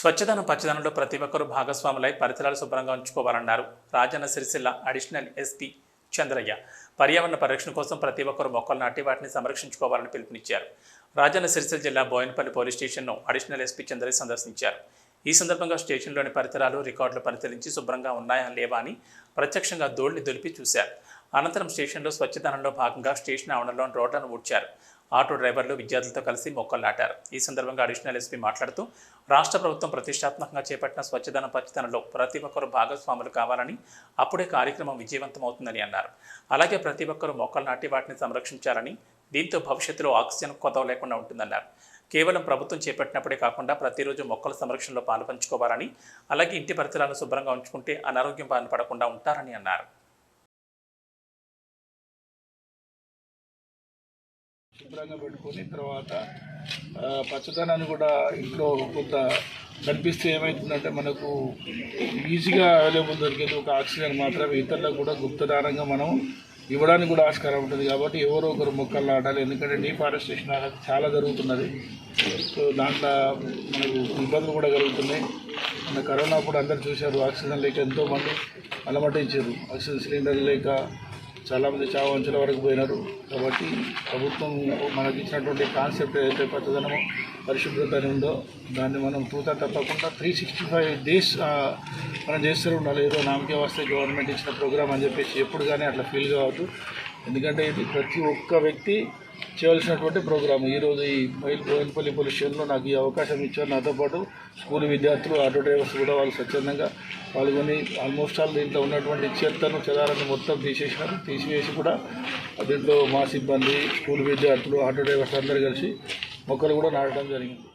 స్వచ్ఛతను పచ్చదనంలో ప్రతి ఒక్కరూ భాగస్వాములై పరిసరాలు శుభ్రంగా ఉంచుకోవాలన్నారు. Rajanna Sircilla additional SP Chandraiah. పర్యావరణ పరిరక్షణ కోసం ప్రతి ఒక్కరూ మొక్కలు నాటి వాటిని సంరక్షించుకోవాలని పిలుపునిచ్చారు. రాజన్న సిరిసిల్ల జిల్లా బోయినపల్లి పోలీస్ స్టేషన్ను అడిషనల్ ఎస్పీ చంద్రయ్య సందర్శించారు. ఈ సందర్భంగా స్టేషన్లోని పరిసరాలు రికార్డులు పరిశీలించి శుభ్రంగా ఉన్నాయా లేవా అని ప్రత్యక్షంగా ధూళిని దులిపి చూశారు. అనంతరం స్టేషన్లో స్వచ్ఛదనంలో భాగంగా స్టేషన్ ఆవరణలో రోడ్లను ఊడ్చారు. ఆటో డ్రైవర్లు విద్యార్థులతో కలిసి మొక్కలు నాటారు. ఈ సందర్భంగా అడిషనల్ ఎస్పీ మాట్లాడుతూ రాష్ట్ర ప్రభుత్వం ప్రతిష్టాత్మకంగా చేపట్టిన స్వచ్ఛదన పచ్చదనంలో ప్రతి ఒక్కరూ భాగస్వాములు కావాలని అప్పుడే కార్యక్రమం విజయవంతమవుతుందని అన్నారు. అలాగే ప్రతి ఒక్కరూ మొక్కలు నాటి వాటిని సంరక్షించాలని దీంతో భవిష్యత్తులో ఆక్సిజన్ కొదవ లేకుండా ఉంటుందన్నారు. కేవలం ప్రభుత్వం చేపట్టినప్పుడే కాకుండా ప్రతిరోజు మొక్కల సంరక్షణలో పాలు పంచుకోవాలని అలాగే ఇంటి పరిసరాలను శుభ్రంగా ఉంచుకుంటే అనారోగ్యం బారిన పడకుండా ఉంటారని అన్నారు. శుభ్రంగా పెట్టుకొని తర్వాత పచ్చదనాన్ని కూడా ఇంట్లో కొంత కనిపిస్తే ఏమవుతుందంటే మనకు ఈజీగా అవైలబుల్ దొరికేది ఒక ఆక్సిజన్ మాత్రమే. ఇతరులకు కూడా గుప్తదానంగా మనం ఇవ్వడానికి కూడా ఆస్కారం ఉంటుంది కాబట్టి ఎవరో ఒకరు మొక్కలు నాటాలి. ఎందుకంటే డీఫారెస్టేషన్ అనేది చాలా జరుగుతున్నది. సో దాంట్లో మనకు ఇబ్బందులు కూడా కలుగుతున్నాయి. మన కరోనా అప్పుడు అందరు చూశారు. ఆక్సిజన్ లేక ఎంతోమంది అలమటించారు. ఆక్సిజన్ సిలిండర్ లేక చాలామంది చాలా అంచుల వరకు పోయినారు. కాబట్టి ప్రభుత్వం మనకి ఇచ్చినటువంటి కాన్సెప్ట్ ఏదైతే పచ్చదనమో పరిశుభ్రత అని ఉందో దాన్ని మనం తూతా తప్పకుండా త్రీ సిక్స్టీ ఫైవ్ డేస్ మనం చేస్తూ ఉండాలి. ఏదో నామకే వస్తే గవర్నమెంట్ ఇచ్చిన ప్రోగ్రామ్ అని చెప్పేసి ఎప్పుడు కానీ అట్లా ఫీల్ కావద్దు. ఎందుకంటే ఇది ప్రతి ఒక్క వ్యక్తి చేయవలసినటువంటి ప్రోగ్రాం ఈరోజు ఈ మైల్ బోయినపల్లి పోలీస్ స్టేషన్లో నాకు ఈ అవకాశం ఇచ్చారు. నాతో పాటు స్కూల్ విద్యార్థులు ఆటో డ్రైవర్స్ కూడా వాళ్ళు స్వచ్ఛందంగా పాల్గొని ఆల్మోస్ట్ ఆల్ దీంట్లో ఉన్నటువంటి చెత్తను చెదారాన్ని మొత్తం తీసేసినారు తీసివేసి కూడా దీంట్లో మా సిబ్బంది స్కూల్ విద్యార్థులు ఆటో డ్రైవర్స్ అందరూ కలిసి మొక్కలు కూడా నాటడం జరిగింది.